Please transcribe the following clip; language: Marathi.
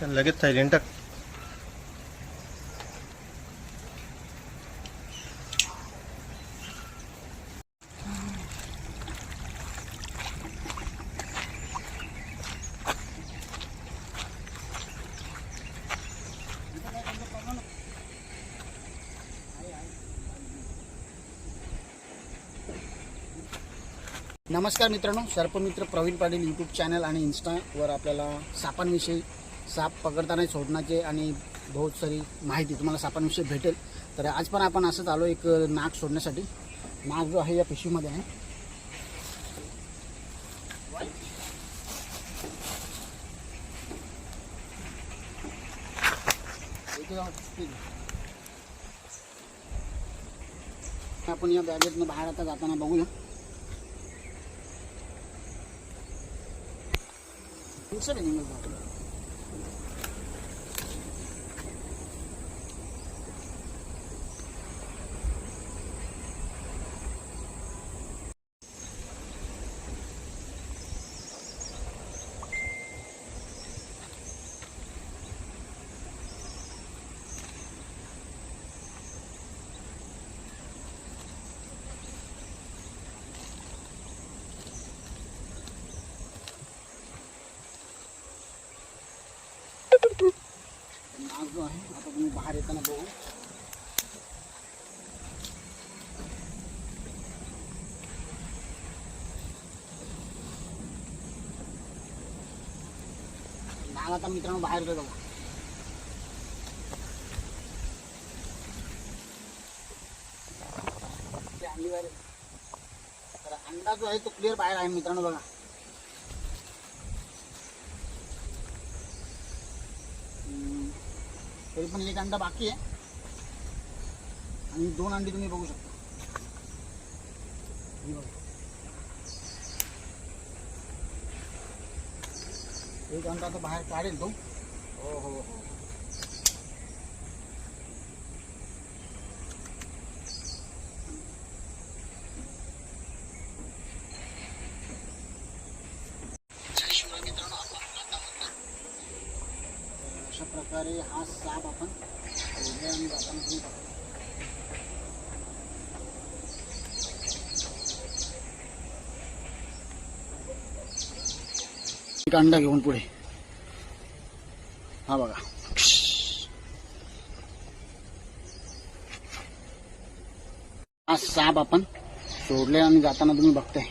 तर लगेच सायलेंट टाक नमस्कार मित्रांनो सर्पमित्र प्रवीण पाटील यूट्यूब चॅनल आणि इन्स्टावर आपल्याला सापांविषयी साप पकडताना सोडण्याचे आणि बहुत सारी माहिती तुम्हाला सापांविषयी भेटेल. तर आज पण आपण असंच आलो एक नाग सोडण्यासाठी. नाग जो आहे या पिशवीमध्ये आहे. आपण या बॅगेतनं बाहेर आता जाताना बघूया. तुमचं नाग जो आहे. आता तुम्ही बाहेर येताना बघू. नाग आता मित्रांनो बाहेर येतो बघा. ते बाहेर. अंडा जो आहे तो क्लिअर बाहेर आहे मित्रांनो बघा. तरी पण एक अंडा बाकी आहे. आणि दोन अंडी तुम्ही बघू शकता. ही बघा. एक अंडा आता बाहेर काढेल तो. हो हो हो शिवाय मित्रांनो आपण आता बघा. तर अशा प्रकारे हा साप आपण वेगळ्या आणि जाताना तुम्ही एक अंडा घेऊन पुढे. हा बघा. हा साप आपण सोडले आणि जाताना तुम्ही बघताय.